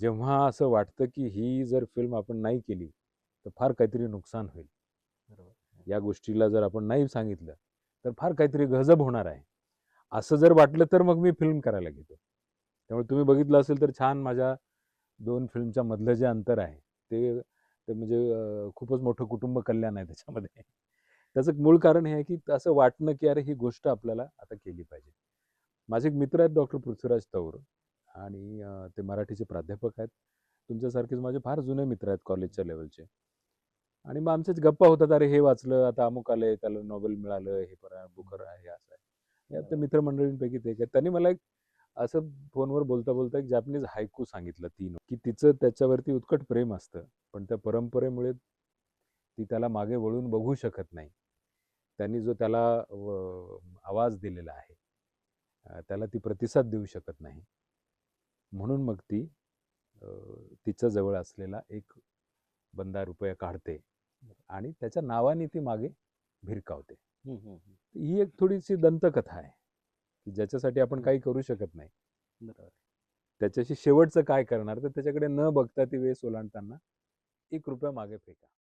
जेव्हा असं वाटतं की ही जर फिल्म आपण नाही केली तर फार काहीतरी नुकसान होईल. बरोबर. या गोष्टीला जर आपण नाही सांगितलं तर फार काहीतरी गजब होणार आहे. असं जर वाटलं तर मग मी फिल्म करायला घेतो. त्यामुळे तुम्ही बघितलं असेल तर छान माझ्या दोन फिल्मच्या मधलं जे अंतर आहे ते ते म्हणजे खूपच मोठं कुटुंब कल्याण आहे त्याच्यामध्ये. त्याचं मूळ कारण हे आहे की असं वाटणं की अरे ही गोष्ट आपल्याला आता केली पाहिजे. माझे एक मित्र आहेत डॉक्टर पृथ्वीराज तौर. आणि ते मराठीचे प्राध्यापक आहेत. तुमच्यासारखेच माझे फार जुने मित्र आहेत कॉलेजच्या लेवलचे आणि मग आमच्याच गप्पा होतात अरे हे वाचलं आता अमुक आलंय त्याला नोबेल मिळालं हे पर बुकर आहे असं आहे. त्या मित्रमंडळींपैकी ते. त्यांनी मला एक असं फोनवर बोलता बोलता एक जॅपनीज हायकू सांगितलं तीन. की तिचं त्याच्यावरती उत्कट प्रेम असतं पण त्या परंपरेमुळे ती त्याला मागे वळून बघू शकत नाही. त्यांनी जो त्याला आवाज दिलेला आहे त्याला ती प्रतिसाद देऊ शकत नाही. म्हणून मग ती तिच्या जवळ असलेला एक बंदा रुपया काढते आणि त्याच्या नावाने ती मागे भिरकावते. ही एक थोडीशी दंतकथा आहे की ज्याच्यासाठी आपण काही करू शकत नाही. त्याच्याशी शेवटचं काय करणार तर त्याच्याकडे न बघता ती वेळ ओलांडताना एक रुपया मागे फेका.